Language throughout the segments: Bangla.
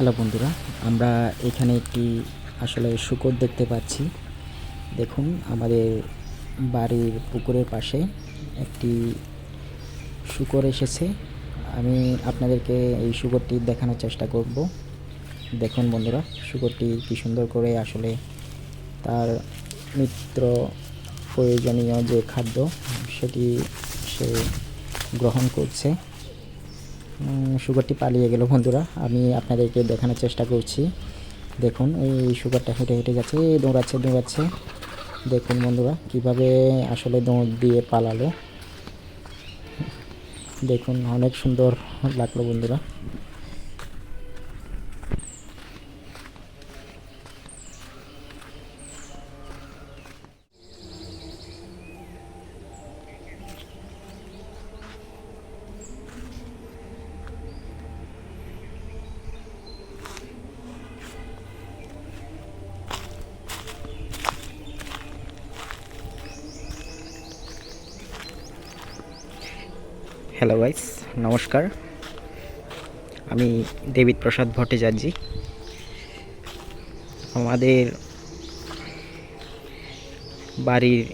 হ্যালো বন্ধুরা, আমরা এখানে একটি আসলে শুকর দেখতে পাচ্ছি। দেখুন, আমাদের বাড়ির পুকুরের পাশে একটি শুকর এসেছে। আমি আপনাদেরকে এই শুকরটি দেখানোর চেষ্টা করব। দেখুন বন্ধুরা, শুকরটি কি সুন্দর করে আসলে তার নিত্য প্রয়োজনীয় যে খাদ্য, সেটি সে গ্রহণ করছে। উম, শুগরটি পালিয়ে গেল বন্ধুরা। আমি আপনাদেরকে দেখানোর চেষ্টা করছি। দেখুন এই সুগারটা হেঁটে হেঁটে যাচ্ছে দৌড়াচ্ছে দৌড়াচ্ছে। দেখুন বন্ধুরা কীভাবে আসলে দৌড় দিয়ে পালালো। দেখুন অনেক সুন্দর লাগল বন্ধুরা। হ্যালো গাইস নমস্কার। আমি দেবিত প্রসাদ ভট্টাচার্যি। আমাদের বাড়ির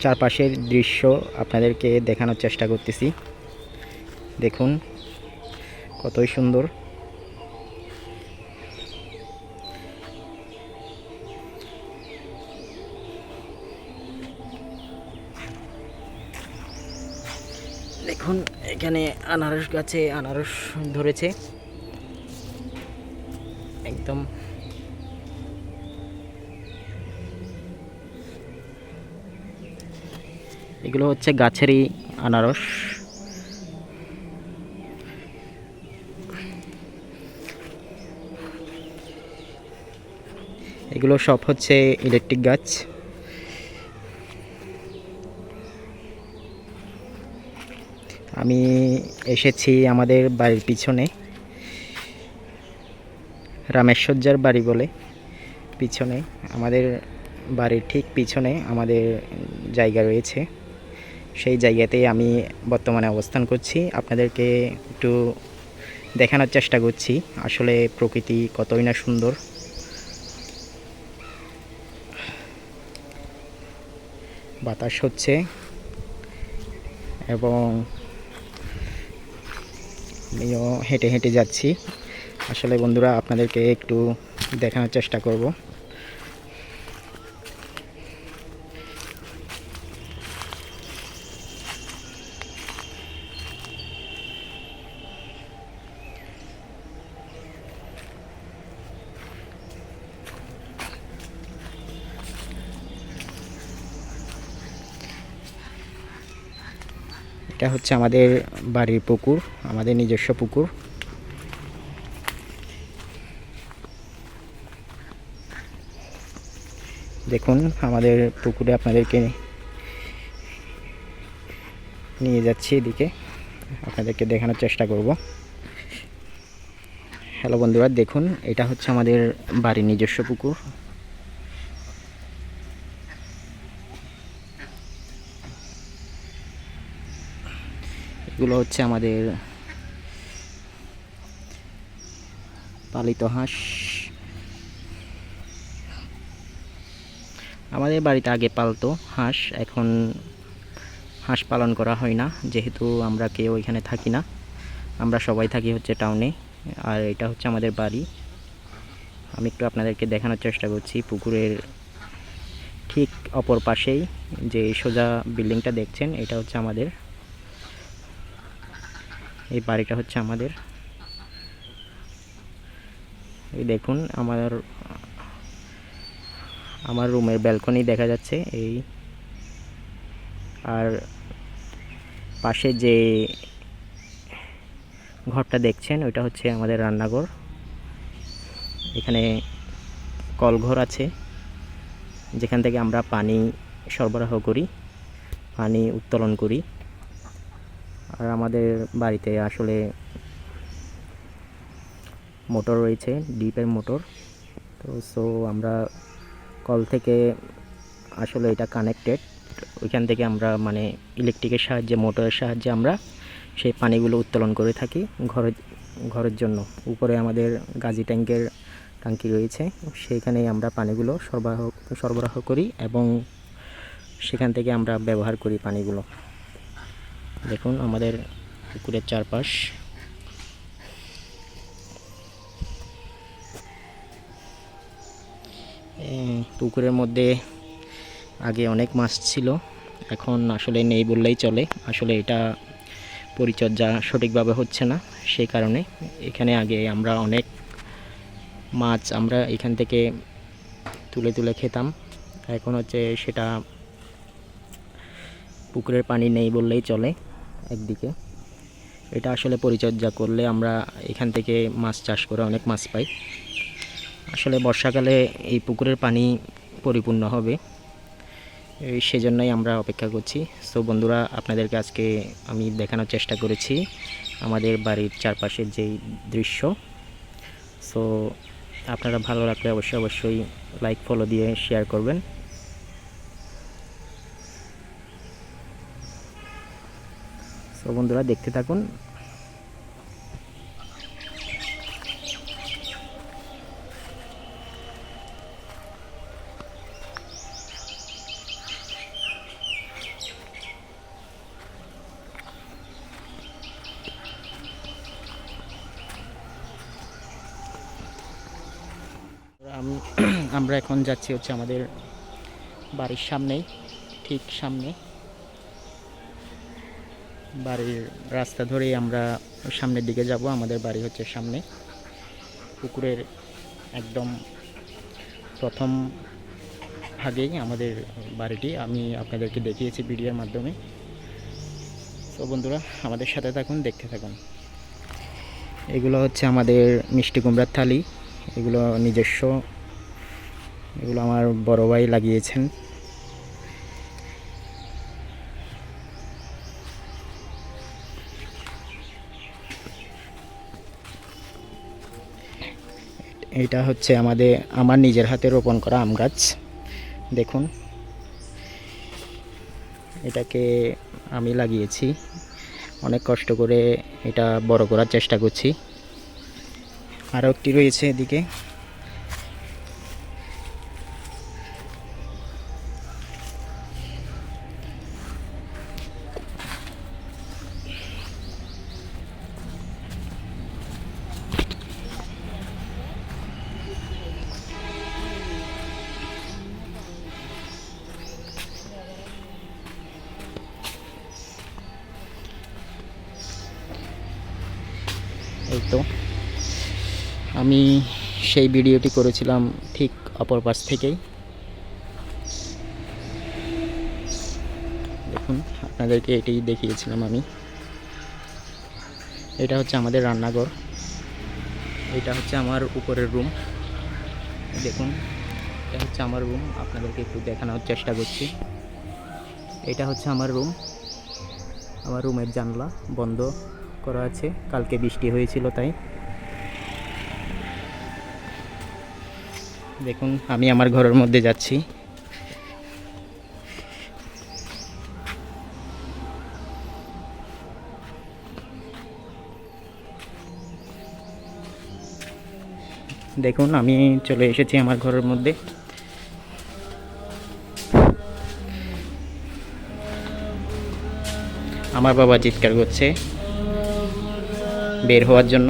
চারপাশের দৃশ্য আপনাদেরকে দেখানোর চেষ্টা করতেছি। দেখুন, কতই সুন্দর। আনারস গাছে আনারস ধরেছে। একদম। এগুলো হচ্ছে গাছেরই আনারস। এগুলো সব হচ্ছে ইলেকট্রিক গাছ। আমি এসেছি আমাদের বাড়ির পিছনে রামেশ্বর্যার বাড়ি বলে, পিছনে। আমাদের বাড়ির ঠিক পিছনে আমাদের জায়গা রয়েছে। সেই জায়গাতেই আমি বর্তমানে অবস্থান করছি। আপনাদেরকে একটু দেখানোর চেষ্টা করছি, আসলে প্রকৃতি কতই না সুন্দর। বাতাস হচ্ছে এবং আমিও হেঁটে হেঁটে যাচ্ছি। আসলে বন্ধুরা আপনাদেরকে একটু দেখানোর চেষ্টা করব। হচ্ছে আমাদের বাড়ির পুকুর, আমাদের নিজস্ব পুকুর। দেখুন, আমাদের পুকুরে আপনাদেরকে নিয়ে যাচ্ছি এদিকে। আপনাদেরকে দেখানোর চেষ্টা করব। হ্যালো বন্ধুরা, দেখুন, এটা হচ্ছে আমাদের বাড়ির নিজস্ব পুকুর। এগুলো হচ্ছে আমাদের পালিত হাঁস। আমাদের বাড়িতে আগে পালতো হাঁস, এখন হাঁস পালন করা হয় না, যেহেতু আমরা কেউ এখানে থাকি না। আমরা সবাই থাকি হচ্ছে টাউনে আর এটা হচ্ছে আমাদের বাড়ি। আমি একটু আপনাদেরকে দেখানোর চেষ্টা করছি, পুকুরের ঠিক অপর পাশেই যে সোজা বিল্ডিংটা দেখছেন, এটা হচ্ছে আমাদের এই বাড়িটা হচ্ছে আমাদের। এই দেখুন, আমার আমার রুমের ব্যালকনি দেখা যাচ্ছে এই। আর পাশে যে ঘরটা দেখছেন, ওইটা হচ্ছে আমাদের রান্নাঘর। এখানে কলঘর আছে, যেখান থেকে আমরা পানি সরবরাহ করি, পানি উত্তোলন করি। আর আমাদের বাড়িতে আসলে মোটর রয়েছে, ডিপের মোটর। তো সো আমরা কল থেকে আসলে এটা কানেক্টেড ওইখান থেকে আমরা মানে ইলেকট্রিকের সাহায্যে, মোটরের সাহায্যে আমরা সেই পানিগুলো উত্তোলন করে থাকি ঘরের ঘরের জন্য। উপরে আমাদের গাজি ট্যাঙ্কের ট্যাঙ্কি রয়েছে সেইখানেই আমরা পানিগুলো সরবরাহ সরবরাহ করি এবং সেখান থেকে আমরা ব্যবহার করি পানিগুলো। দেখুন, আমাদের পুকুরের চারপাশ। পুকুরের মধ্যে আগে অনেক মাছ ছিল, এখন আসলে নেই বললেই চলে। আসলে এটা পরিচর্যা সঠিকভাবে হচ্ছে না, সেই কারণে এখানে আগে আমরা অনেক মাছ আমরা এখান থেকে তুলে তুলে খেতাম। এখন হচ্ছে সেটা পুকুরের পানি নেই বললেই চলে। একদিকে। এটা আসলে পরিচর্যা করলে আমরা এখান থেকে মাছ চাষ করে অনেক মাছ পাই। আসলে বর্ষাকালে এই পুকুরের পানি পরিপূর্ণ হবে সেজন্যই আমরা অপেক্ষা করছি। সো বন্ধুরা, আপনাদেরকে আজকে আমি দেখানোর চেষ্টা করেছি আমাদের বাড়ির চারপাশের যেই দৃশ্য। সো আপনারা ভালো লাগলে অবশ্যই অবশ্যই লাইক ফলো দিয়ে শেয়ার করবেন। সো বন্ধুরা দেখতে থাকুন। আমরা এখন যাচ্ছি হচ্ছে আমাদের বাড়ির সামনেই ঠিক সামনে। বাড়ির রাস্তা ধরেই আমরা সামনের দিকে যাব। আমাদের বাড়ি হচ্ছে সামনে। পুকুরের একদম প্রথম ভাগেই আমাদের বাড়িটি। আমি আপনাদেরকে দেখিয়েছি ভিডিওর মাধ্যমে। তো বন্ধুরা, আমাদের সাথে থাকুন, দেখতে থাকুন। এগুলো হচ্ছে আমাদের মিষ্টি কুমড়ার থালি। এগুলো নিজস্ব। এগুলো আমার বড় ভাই লাগিয়েছেন। এটা হচ্ছে আমাদের, আমার নিজের হাতে রোপণ করা আম গাছ। দেখুন। এটাকে আমি লাগিয়েছি। অনেক কষ্ট করে এটা বড় করার চেষ্টা করছি। আরও একটি রয়েছে এদিকে। এই আমি সেই ভিডিওটি করেছিলাম ঠিক অপর পাশ থেকেই। দেখুন, আপনাদেরকে এটাই দেখিয়েছিলাম আমি। এটা হচ্ছে আমাদের রান্নাঘর। এটা হচ্ছে আমার উপরের রুম দেখুন, এটা হচ্ছে আমার রুম আপনাদেরকে একটু দেখানোর চেষ্টা করছি। এটা হচ্ছে আমার রুম আমার রুমের জানলা বন্ধ। করা আছে। কালকে বৃষ্টি হয়েছিল তাই। দেখুন, আমি আমার ঘরের মধ্যে যাচ্ছি। দেখুন, আমি চলে এসেছি আমার ঘরের মধ্যে। আমার বাবা চিৎকার করছে। বের হওয়ার জন্য।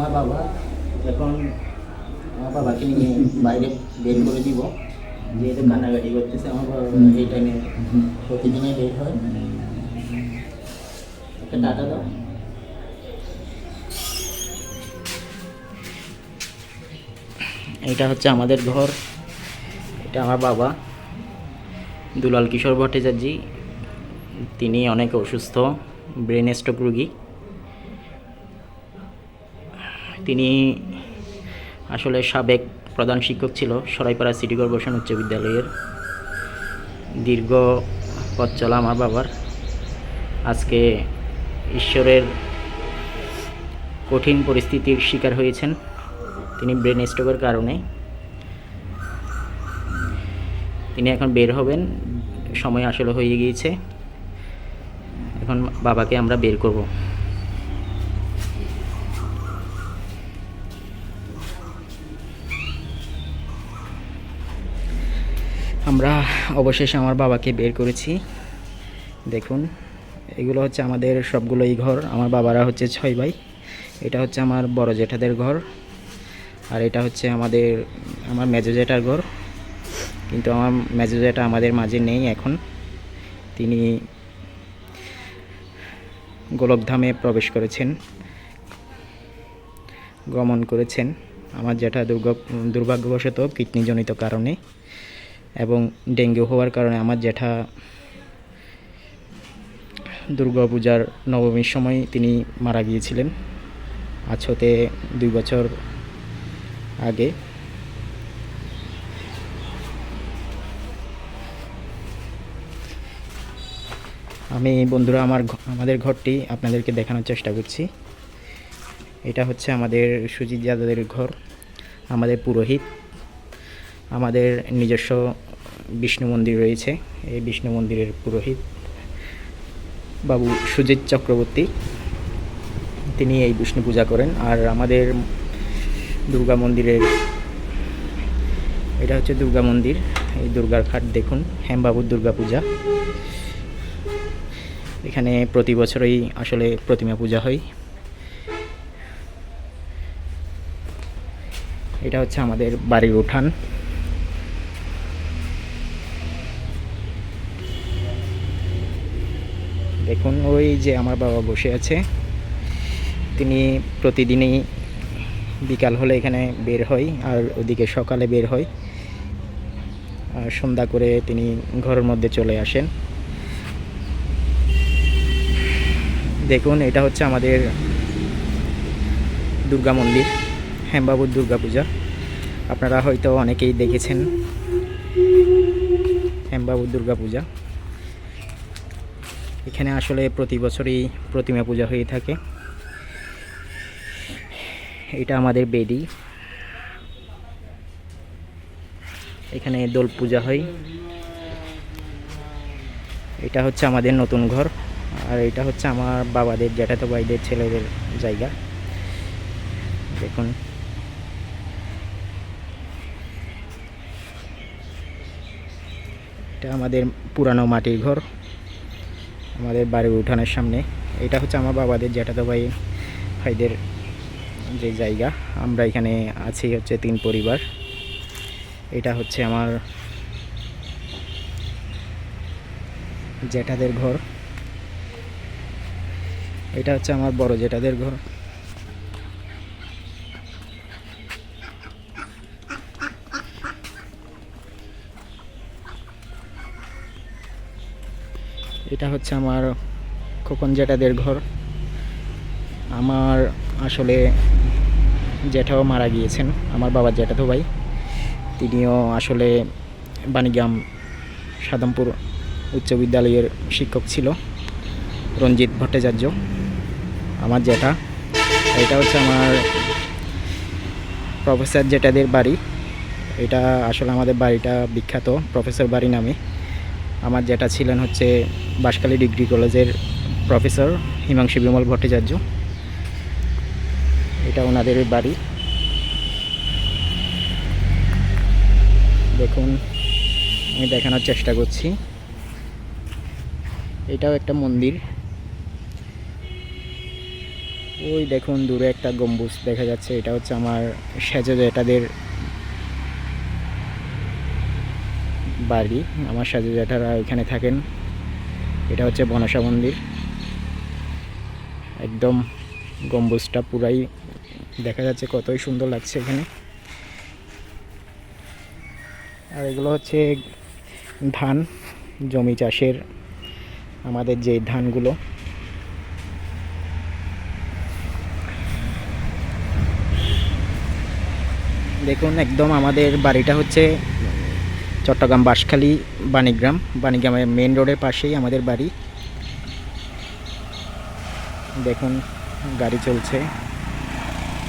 আমার বাবা এখন আমার বাবাকে নিয়ে বাইরে বের করে দিব। যেহেতু কান্নাকাটি করতেছে আমার বাবা এই টাইমে প্রতিদিনই বের হয়। একটা টাটা দাও। এটা হচ্ছে আমাদের ঘর। এটা আমার বাবা। দুলাল কিশোর ভট্টাচার্যী। তিনি অনেক অসুস্থ ব্রেন স্ট্রোক রুগী। তিনি আসলে সাবেক প্রধান শিক্ষক ছিল, সরাইপাড়া সিটি কর্পোরেশন উচ্চ বিদ্যালয়ের। দীর্ঘ পথ চলা আমার বাবার। আজকে ঈশ্বরের কঠিন পরিস্থিতির শিকার হয়েছেন। তিনি ব্রেন স্ট্রোকের কারণে। তিনি এখন বের হবেন। সময় আসলে হয়ে গিয়েছে। এখন বাবাকে আমরা বের করব। আমরা অবশেষে আমার বাবাকে বের করেছি। দেখুন, এগুলো হচ্ছে আমাদের সবগুলোই ঘর। আমার বাবারা হচ্ছে ছয় ভাই। এটা হচ্ছে আমার বড় জেঠাদের ঘর। আর এটা হচ্ছে আমাদের, আমার মেজো জেঠার ঘর। কিন্তু আমার মেজো জেঠা আমাদের মাঝে নেই এখন। তিনি গোলকধামে প্রবেশ করেছেন, গমন করেছেন। আমার জেঠা দুর্গ, দুর্ভাগ্যবশত কিডনিজনিত কারণে। এবং ডেঙ্গু হওয়ার কারণে আমার জেঠা দুর্গাপূজার নবমীর সময় তিনি মারা গিয়েছিলেন। আজ হতে দুই বছর আগে। আমি বন্ধুরা, আমার আমাদের ঘরটি আপনাদেরকে দেখানোর চেষ্টা করছি। এটা হচ্ছে আমাদের সুজিত যাদবের ঘর, আমাদের পুরোহিত। আমাদের নিজস্ব বিষ্ণু মন্দির রয়েছে। এই বিষ্ণু মন্দিরের পুরোহিত বাবু সুজিত চক্রবর্তী। তিনি এই বিষ্ণু পূজা করেন। আর আমাদের দুর্গা মন্দিরের, এটা হচ্ছে দুর্গা মন্দির। এই দুর্গার খাট দেখুন, হেমবাবুর দুর্গা পূজা। এখানে প্রতি বছরই আসলে প্রতিমা পূজা হয়। এটা হচ্ছে আমাদের বাড়ির উঠান। দেখুন ওই যে আমার বাবা বসে আছে, তিনি প্রতিদিনই বিকাল হলে এখানে বের হয় আর ওদিকে সকালে বের হয়। আর সন্ধ্যা করে তিনি ঘরের মধ্যে চলে আসেন। দেখুন, এটা হচ্ছে আমাদের দুর্গা মন্দির, হেমবাবুর দুর্গা পূজা। আপনারা হয়তো অনেকেই দেখেছেন হেমবাবুর দুর্গা পূজা। এখানে আসলে প্রতি বছরই প্রতিমা পূজা হয়ে থাকে। এটা আমাদের বেদি। এখানে দোল পূজা হয়। এটা হচ্ছে আমাদের নতুন ঘর, আর এটা হচ্ছে আমার বাবাদের জ্যাঠাতো ভাইদের ছেলেদের জায়গা। দেখুন। এটা আমাদের পুরানো মাটির ঘর। আমাদের বাড়ির উঠানের সামনে। এটা হচ্ছে আমার বাবাদের জ্যাঠাতো ভাই, ভাইদের যে জায়গা। আমরা এখানে আছি হচ্ছে তিন পরিবার। এটা হচ্ছে আমার জ্যাঠাদের ঘর। এটা হচ্ছে আমার বড় জেঠাদের ঘর। হচ্ছে আমার খোকন জেঠাদের ঘর। আমার আসলে জেঠাও মারা গিয়েছেন, আমার বাবার জ্যাঠাতো ভাই। তিনিও আসলে বাণীগ্রাম সাদমপুর উচ্চ বিদ্যালয়ের শিক্ষক ছিল, রঞ্জিত ভট্টাচার্য, আমার জেঠা। এটা হচ্ছে আমার প্রফেসর জেঠাদের বাড়ি। এটা আসলে আমাদের বাড়িটা বিখ্যাত, প্রফেসর বাড়ি নামে। আমার যেটা ছিলেন হচ্ছে বাঁশখালী ডিগ্রি কলেজের প্রফেসর হিমাংশু বিমল ভট্টাচার্য। এটা ওনাদের বাড়ি। দেখুন, আমি দেখানোর চেষ্টা করছি। এটাও একটা মন্দির। ওই দেখুন, দূরে একটা গম্বুজ দেখা যাচ্ছে। এটা হচ্ছে আমার সেজো জেঠাদের বাড়ি, আমার সাজু জেঠারা এখানে থাকেন। এটা হচ্ছে বনসা মন্দির। একদম গম্বুজটা পুরাই দেখা যাচ্ছে কতই সুন্দর লাগছে এখানে। আর এগুলো হচ্ছে ধান, জমি চাষের আমাদের যে ধানগুলো। দেখুন, একদম আমাদের বাড়িটা হচ্ছে চট্টগ্রাম বাঁশখালী বাণীগ্রাম। বাণীগ্রামের মেন রোডের পাশেই আমাদের বাড়ি। দেখুন, গাড়ি চলছে।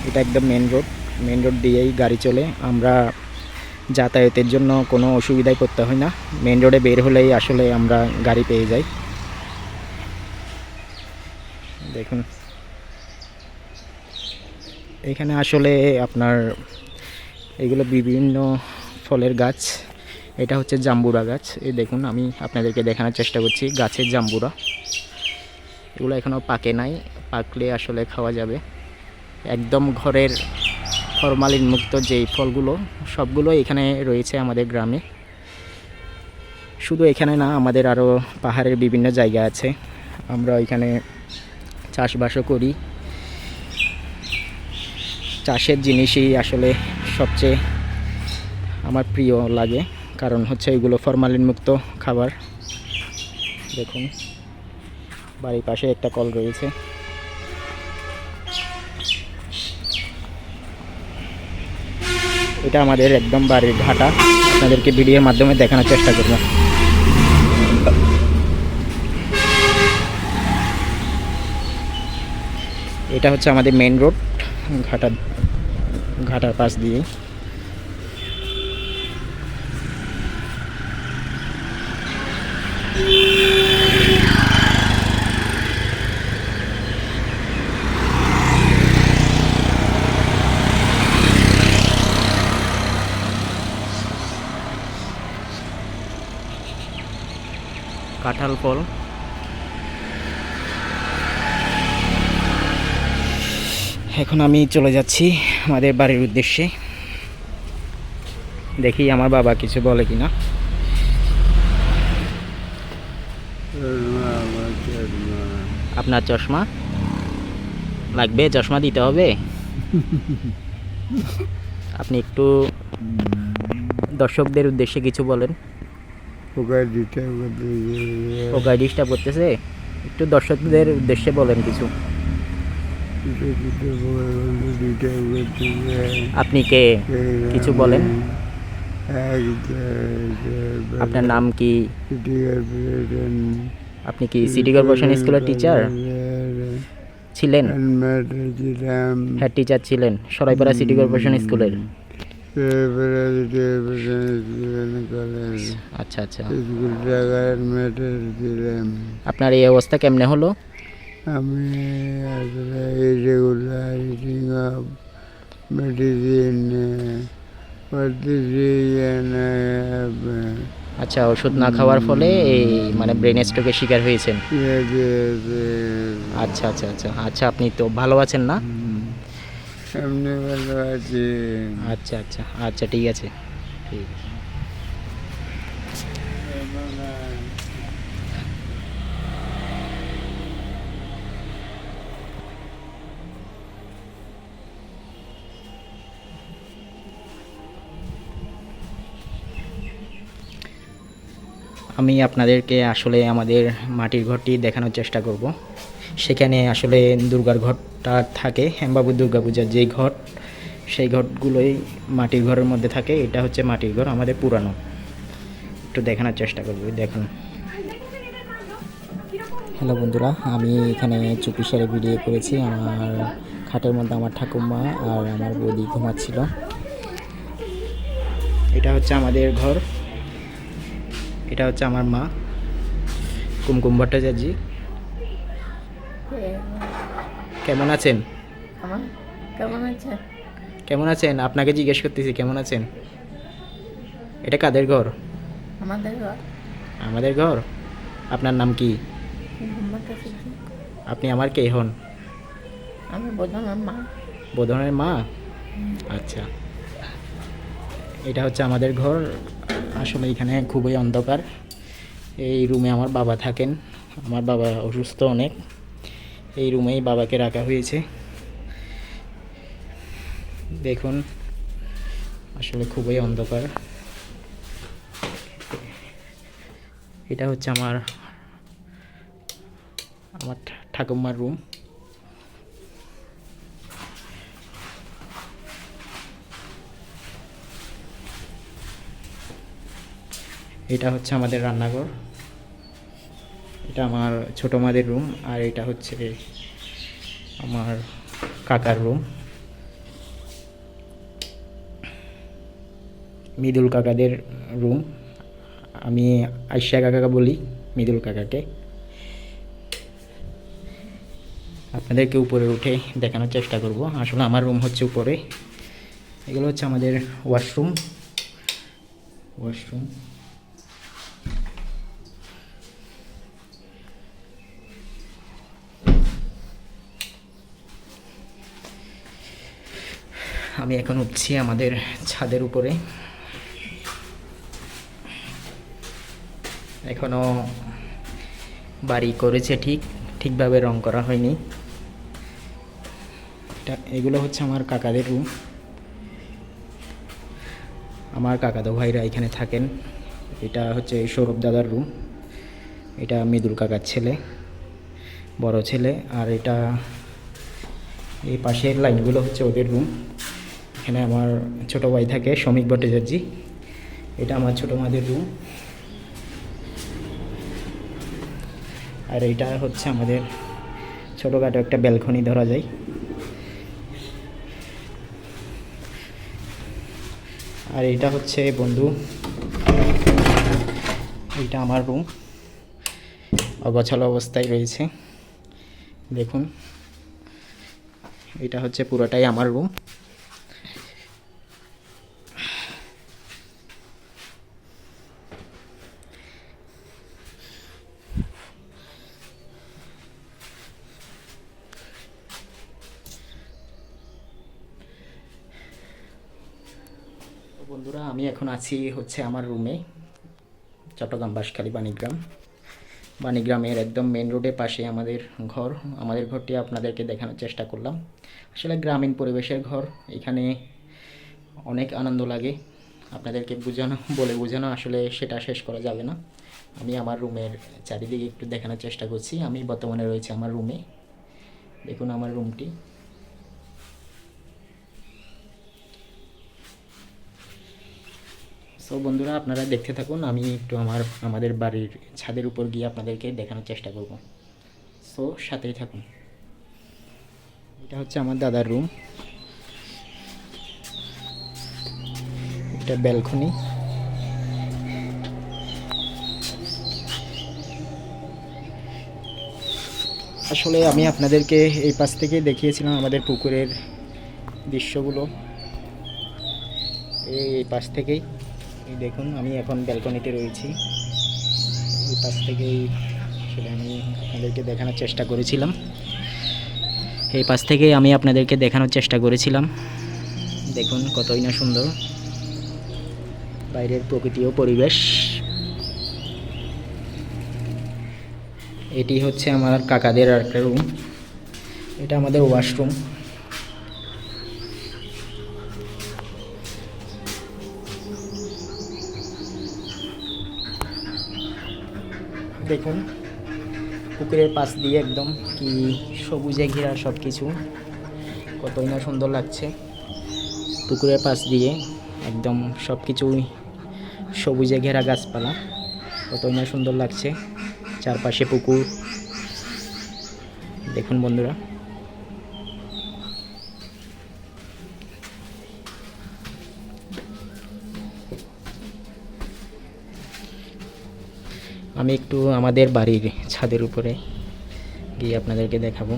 এটা একদম মেন রোড মেন রোড দিয়েই গাড়ি চলে। আমরা যাতায়াতের জন্য কোনো অসুবিধায় পড়তে হয় না। মেন রোডে বের হলেই আসলে আমরা গাড়ি পেয়ে যাই। দেখুন। এখানে আসলে আপনার এগুলো বিভিন্ন ফলের গাছ। এটা হচ্ছে জাম্বুরা গাছ। এই দেখুন, আমি আপনাদেরকে দেখানোর চেষ্টা করছি গাছের জাম্বুরা। এগুলো এখনও পাকে নাই, পাকলে আসলে খাওয়া যাবে। একদম ঘরের ফরমালিন মুক্ত যেই ফলগুলো সবগুলো এখানে রয়েছে আমাদের গ্রামে। শুধু এখানে না, আমাদের আরও পাহাড়ের বিভিন্ন জায়গা আছে। আমরা এখানে চাষবাসও করি। চাষের জিনিসই আসলে সবচেয়ে আমার প্রিয় লাগে। কারণ হচ্ছে এগুলো ফরমালিন মুক্ত খাবার। দেখুন, বাড়ির পাশে একটা কল রয়েছে। এটা আমাদের একদম বাড়ির ঘাটা। আপনাদেরকে ভিডিওর মাধ্যমে দেখানোর চেষ্টা করব। এটা হচ্ছে আমাদের মেন রোড ঘাটা ঘাটার পাশ দিয়ে। কাঁঠাল ফল। এখন আমি চলে যাচ্ছি আমাদের বাড়ির উদ্দেশ্যে। দেখি আমার বাবা কিছু বলে কিনা। আপনার চশমা? লাগবে? চশমা দিতে হবে? আপনি একটু দর্শকদের উদ্দেশ্যে কিছু বলেন। দিতে ও গাড়ি ডিস্টার্ব করতেছে, একটু দর্শকদের উদ্দেশ্যে বলেন কিছু। আপনি কে? কিছু বলেন। আপনার নাম কি? আপনি কি সিটি কর্পোরেশন স্কুলের টিচার ছিলেন? হেড টিচার ছিলেন, সরাইপাড়া সিটি কর্পোরেশন স্কুলের আচ্ছা আচ্ছা। আপনার এই অবস্থা কেমনে হলো? আমি আসলে irregular eating of medicine have, uh, আচ্ছা ওষুধ না খাওয়ার ফলে এই মানে ব্রেন স্ট্রোকের শিকার হয়েছেন. আচ্ছা আচ্ছা আচ্ছা। আচ্ছা আপনি তো ভালো আছেন না? এমনি ভালো আছি। আচ্ছা আচ্ছা আচ্ছা ঠিক আছে। ঠিক আছে। আমি আপনাদেরকে আসলে আমাদের মাটির ঘরটি দেখানোর চেষ্টা করব। সেখানে আসলে দুর্গার ঘরটা থাকে, হেমবাবু দুর্গা পূজার যেই ঘর, সেই ঘরগুলোই মাটির ঘরের মধ্যে থাকে। এটা হচ্ছে মাটির ঘর, আমাদের পুরানো। একটু দেখানোর চেষ্টা করব দেখুন। হ্যালো বন্ধুরা, আমি এখানে চুপিসারে ভিডিও করেছি। আমার খাটের মধ্যে আমার ঠাকুমা আর আমার বৌদি ঘুমাচ্ছিল। এটা হচ্ছে আমাদের ঘর। এটা হচ্ছে আমার মা, কুমকুম ভট্টাচার্য। কেমন আছেন? কেমন আছে কেমন আছেন? আপনাকে জিজ্ঞেস করতেছি কেমন আছেন? এটা কাদের ঘর? আমাদের ঘর। আমাদের ঘর? আপনার নাম কি? আপনি আমার কে হন? আমি বোঝানোর মা। বোধনের মা? আচ্ছা। এটা হচ্ছে আমাদের ঘর। আসলে এখানে খুবই অন্ধকার। এই রুমে আমার বাবা থাকেন। আমার বাবা অসুস্থ অনেক। এই রুমেই বাবাকে রাখা হয়েছে। দেখুন, আসলে খুবই অন্ধকার। এটা হচ্ছে আমার আমার ঠাকুমার রুম। এটা হচ্ছে আমাদের রান্নাঘর। এটা আমার ছোটো মাদের রুম আর এটা হচ্ছে আমার কাকার রুম মৃদুল কাকাদের রুম আমি আইসা কাকা বলি, মৃদুল কাকাকে। আপনাদেরকে উপরে উঠে দেখানোর চেষ্টা করব। আসলে আমার রুম হচ্ছে উপরে। এগুলো হচ্ছে আমাদের ওয়াশরুম ওয়াশরুম আমি এখন উঠছি আমাদের ছাদের উপরে। এখনও বাড়ি করেছে ঠিক, ঠিকভাবে রং করা হয়নি। এটা, এগুলো হচ্ছে আমার কাকাদের রুম আমার কাকাতো ভাইরা এখানে থাকেন। এটা হচ্ছে সৌরভ দাদার রুম এটা মৃদুল কাকার ছেলে, বড় ছেলে। আর এটা এই পাশের লাইনগুলো হচ্ছে ওদের রুম এখানে আমার ছোট ভাই থাকে, শ্রমিক ভট্টাচার্য। এটা আমার ছোটো মাদের রুম আর এটা হচ্ছে আমাদের ছোটোখাটো একটা ব্যালকনি ধরা যায়। আর এটা হচ্ছে বন্ধু, এটা আমার রুম অগোছালো অবস্থায় রয়েছে। দেখুন, এটা হচ্ছে পুরোটাই আমার রুম তো বন্ধুরা আমি এখন আছি হচ্ছে আমার রুমে চট্টগ্রাম বাঁশখালী বাণীগ্রাম। বাণীগ্রামের একদম মেন রোডের পাশে আমাদের ঘর। আমাদের ঘরটি আপনাদেরকে দেখানোর চেষ্টা করলাম। আসলে গ্রামীণ পরিবেশের ঘর, এখানে অনেক আনন্দ লাগে। আপনাদেরকে বোঝানো, বলে বোঝানো আসলে সেটা শেষ করা যাবে না। আমি আমার রুমের চারিদিকে একটু দেখানোর চেষ্টা করছি। আমি বর্তমানে রয়েছে আমার রুমে দেখুন আমার রুমটি সো বন্ধুরা, আপনারা দেখতে থাকুন, আমি একটু আমার, আমাদের বাড়ির ছাদের উপর গিয়ে আপনাদেরকে দেখানোর চেষ্টা করব। সো সাথেই থাকুন। এটা হচ্ছে আমার দাদার রুম এটা ব্যালকনি আসলে আমি আপনাদেরকে এই পাশ থেকে দেখিয়েছিলাম আমাদের পুকুরের দৃশ্যগুলো। এই এই পাশ থেকেই। এই দেখুন, আমি এখন ব্যালকনিতে রয়েছি। এই পাশ থেকেই সেটা আমি আপনাদেরকে দেখানোর চেষ্টা করেছিলাম। এই পাশ থেকেই আমি আপনাদেরকে দেখানোর চেষ্টা করেছিলাম। দেখুন, কতই না সুন্দর। বাইরের প্রকৃতি ও পরিবেশ। এটি হচ্ছে আমার কাকাদের একটা রুম এটা আমাদের ওয়াশরুম দেখুন, পুকুরের পাশ দিয়ে একদম কি সবুজে ঘেরা সব কিছু কতই না সুন্দর লাগছে। পুকুরের পাশ দিয়ে একদম সব কিছুই সবুজে ঘেরা গাছপালা। কতই না সুন্দর লাগছে চারপাশে পুকুর। দেখুন বন্ধুরা। আমি একটু আমাদের বাড়ির ছাদের উপরে গিয়ে আপনাদেরকে দেখাবো।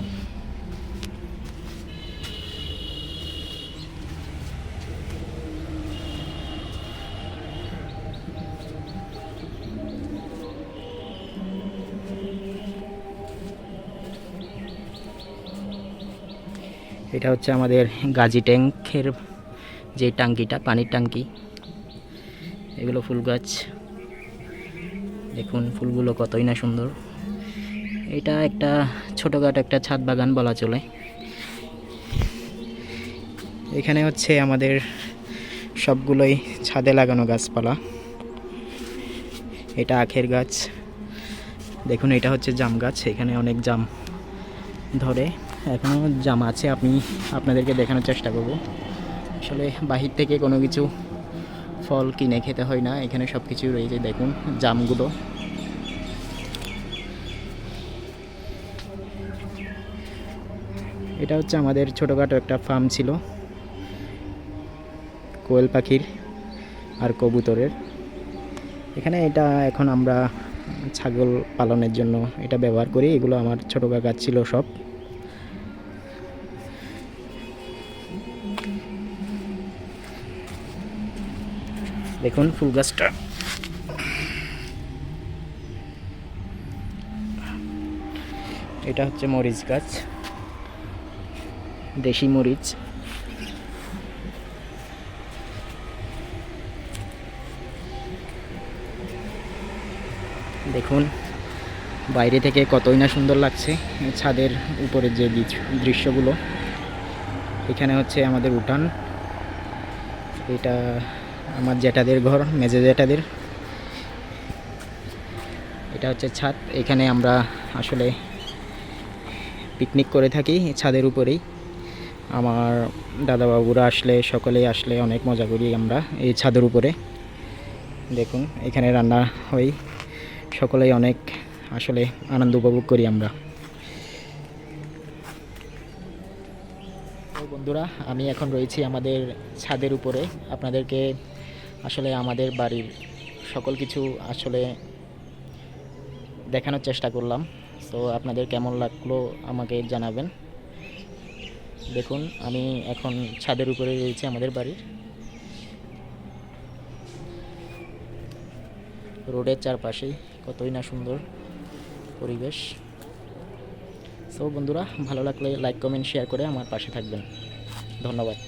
এটা হচ্ছে আমাদের গাজি ট্যাঙ্কের যে টাঙ্কিটা, পানির টাঙ্কি। এগুলো ফুল গাছ। দেখুন ফুলগুলো কতই না সুন্দর। এটা একটা ছোটোখাটো একটা ছাদ বাগান বলা চলে। এখানে হচ্ছে আমাদের সবগুলোই ছাদে লাগানো গাছপালা। এটা আখের গাছ। দেখুন, এটা হচ্ছে জাম গাছ। এখানে অনেক জাম ধরে। এখনও জাম আছে। আমি আপনাদেরকে দেখানোর চেষ্টা করব। আসলে বাহির থেকে কোনো কিছু ফল কিনে খেতে হয় না, এখানে সব কিছু রয়েছে, দেখুন, জামগুলো। এটা হচ্ছে আমাদের ছোটোখাটো একটা ফার্ম ছিল, কোয়েল পাখির আর কবুতরের। এখানে এটা এখন আমরা ছাগল পালনের জন্য এটা ব্যবহার করি, এগুলো আমার ছোটো কাকা ছিল সব। দেখুন ফুল গাছটা। এটা হচ্ছে মরিচ গাছ। দেশি মরিচ। দেখুন, বাইরে থেকে কতই না সুন্দর লাগছে ছাদের উপরে যে দৃশ্যগুলো। এখানে হচ্ছে আমাদের উঠান। এটা আমার জ্যাঠাদের ঘর, মেজে জ্যাঠাদের। এটা হচ্ছে ছাদ। এখানে আমরা আসলে পিকনিক করে থাকি ছাদের উপরেই। আমার দাদাবাবুরা আসলে সকলেই আসলে অনেক মজা করি আমরা এই ছাদের উপরে। দেখুন, এখানে রান্না হই। সকলেই অনেক আসলে আনন্দ উপভোগ করি আমরা। বন্ধুরা, আমি এখন রয়েছি আমাদের ছাদের উপরে। আপনাদেরকে আসলে আমাদের বাড়ির সকল কিছু আসলে দেখানোর চেষ্টা করলাম। তো আপনাদের কেমন লাগল আমাকে জানাবেন। দেখুন, আমি এখন ছাদের উপরে রয়েছি আমাদের বাড়ির। রোডের চারপাশেই কতই না সুন্দর পরিবেশ। সো বন্ধুরা, ভালো লাগলে লাইক কমেন্ট শেয়ার করে আমার পাশে থাকবেন। ধন্যবাদ।